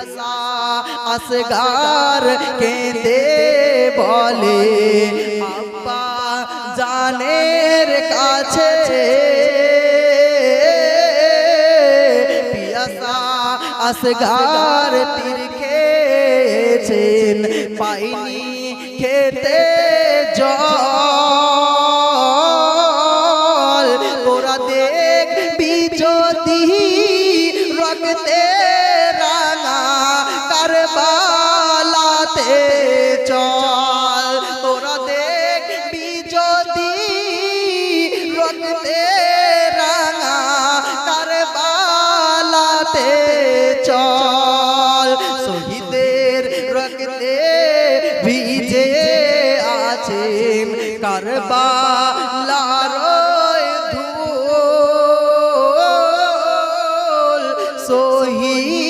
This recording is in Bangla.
পিয়াসা আসগার কেঁদে বলে, আব্বা জানের কাছে পিয়াসা আসগার তীর খেয়েছেন, পাইনি খেতে জল। তোরা দেখবি রঙতে রাঙা কার বালাতে চল। শহীদের রঙতে ভিজে আছেন কার বালার শহীদ